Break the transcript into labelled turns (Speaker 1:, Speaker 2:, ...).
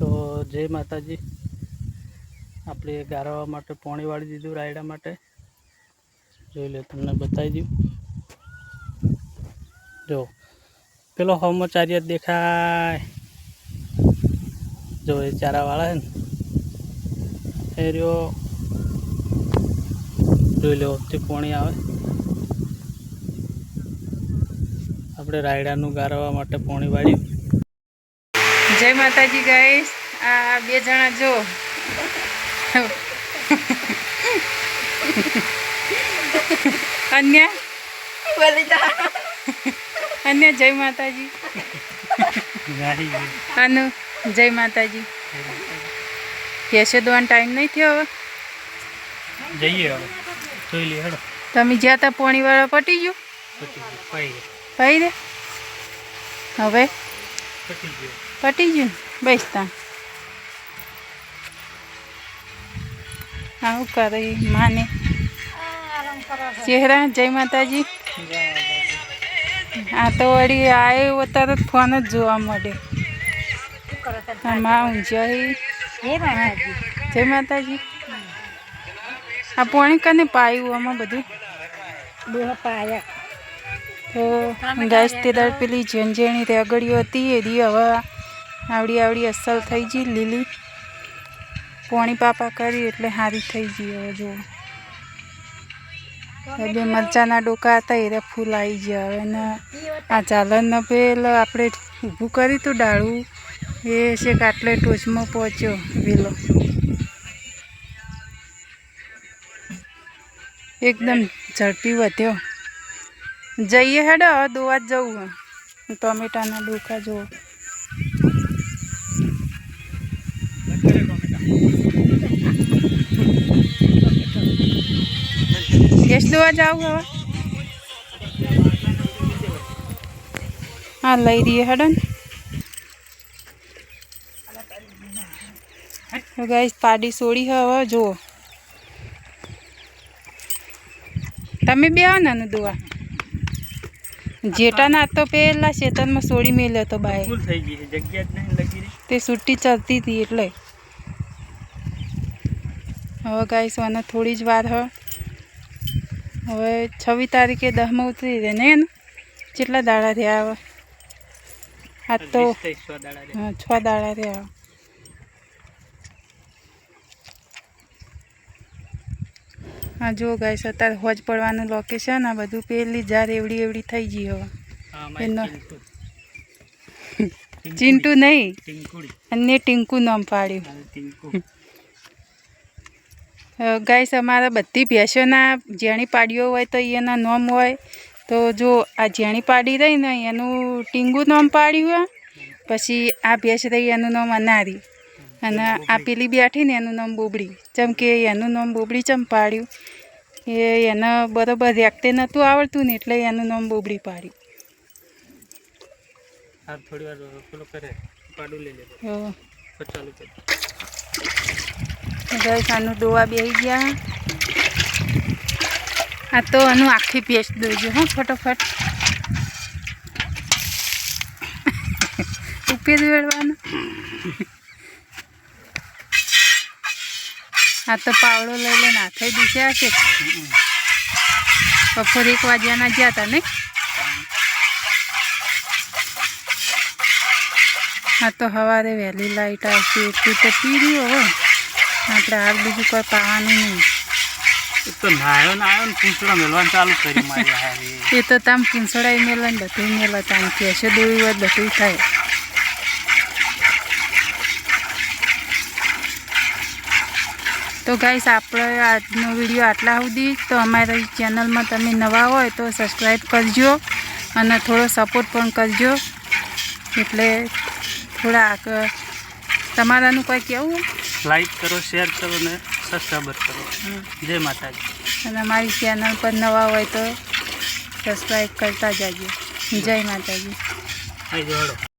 Speaker 1: તો જય માતાજી. આપણે ગારવા માટે પોણી વાળી દીધું રાયડા માટે. જોઈ લો, તમને બતાવી દઉં. જો, પેલો હોમચાર્ય દેખાય. જો, એ ચારાવાળા છે ને. એ રહ્યો. જોઈ લો તે પોણી આવે. આપણે રાયડાનું ગારવા માટે પોણી વાળ્યું
Speaker 2: જય માતાજી ગાઈસ આ બે જણા જો. અન્ય? અન્ય જય માતાજી. અનુ જય માતાજી. કેસે દોવાનો ટાઈમ નહીં થયો હવે?
Speaker 1: જઈએ હવે. જોઈ લઈએ હેડો.
Speaker 2: તમે જ્યાં ત્યાં પોણી વાળા પટી ગયું
Speaker 1: પતી ગયું. પાઈ
Speaker 2: દે હવે?
Speaker 1: પટી ગયું.
Speaker 2: પટી ગયું? બસ તા આવું કરે માને. ચહેરા જય માતાજી. આ તો વળી આવ્યો તરત ફોન જ જોવા મળે આમાં ઊંઝાઈ જય. માતાજી. આ પોણી કને પાયું આમાં બધું? તો ગાય તે દાડ પેલી ઝંઝેણી રેગડીઓ હતી એની હવે આવડી આવડી અસલ થઈ ગઈ, લીલી પોણી પાપા કરી એટલે સારી થઈ ગઈ હવે જુઓ. બે મરચાના ડોકા હતા, એ ફૂલ આવી ગયા. હવે ને આ ઝાલરનો પેલ આપણે ઊભું કર્યું હતું ડાળું. એ છે કાટલે ટોચમાં પહોંચ્યો વેલો. એકદમ ઝડપી વધ્યો. જઈએ હેડો દોવા જ જવું. ટોમેટાના ડોકા જુઓ ગેસ દોવા જાવ હવે. હા લઈ દઈએ હડન ગાઈસ પાડી સોડી હવે જુઓ. તમે બે આવો ને આનું દોવા જેટાના તો પેલા શેતનમાં સોડી મેલ્યો તો બાય તે સુટ્ટી ચડતી હતી એટલે. હવે ગાઈસ મને થોડી જ વાર હ. હવે છવ્વીસ તારીખે દસમાં ઉતરી રહે ને એને? કેટલા દાડા રહ્યા હવે? આ તો. હા, છ દાડા રહ્યા હા જો ગાઈસ અત્યારે હોજ પડવાનું લોકેશન આ બધું પેલી જાર એવડી એવડી થઈ ગઈ હવે. એનો- ચિંટુ નહીં. અને ટીંકુ નામ પાડ્યું. ગાઈસ અમારા બધી ભેંસોના ઝેણી પાડીઓ હોય તો એના નામ હોય. તો જો આ ઝેણી પાડી રહી ને એનું ટીંગું નોમ પાડ્યું પછી આ ભેંસ રહી એનું નામ અનારી. અને આ પેલી બેઠી ને એનું નામ બોબડી. જેમ કે એનું નામ બોબડી ચમ પાડ્યું. એ એને બરોબર રેકતે નહોતું આવડતું ને એટલે એનું નામ બોબડી પાડ્યું.
Speaker 1: થોડી વાર પેલો કરે પાડું લઈ લે. ચાલુ
Speaker 2: ગાઈસ આનું દોવા બેસી ગયા. આ તો આનું આખી પેસ્ટ દોજો હો, ફટોફટ. ઉપેર વેળવાનું. આ તો પાવડો લઈ લઈને હાથે દીસ્યા છે. બપોર એક વાગ્યાના ગયા હતા ને? આ તો સવારે વહેલી લાઈટ આવશે એટલી તો પી હોય આપણે હાલ બીજું કોઈ પાવાનું નહીં.
Speaker 1: એક તો નાયો ને પૂંછડા મેળવાનું ચાલુ કર્યું મારી હારી.
Speaker 2: એ તો તામ પૂંછડા મેલે ને બધું મેલો તામ કેસે દોયું હોય બધું થાય. તો ગાઈસ આપણે આજનો વીડિયો આટલા સુધી. તો અમારી ચેનલમાં તમે નવા હોય તો સબસ્ક્રાઈબ કરજો અને થોડો સપોર્ટ પણ કરજો. એટલે થોડા આગળ તમારાનું કોઈ કહેવું
Speaker 1: લાઈક કરો શેર કરો ને સબસ્ક્રાઈબર કરો. જય માતાજી.
Speaker 2: અને અમારી ચેનલ પર નવા હોય તો સબસ્ક્રાઈબ કરતા જાજો. જય માતાજી.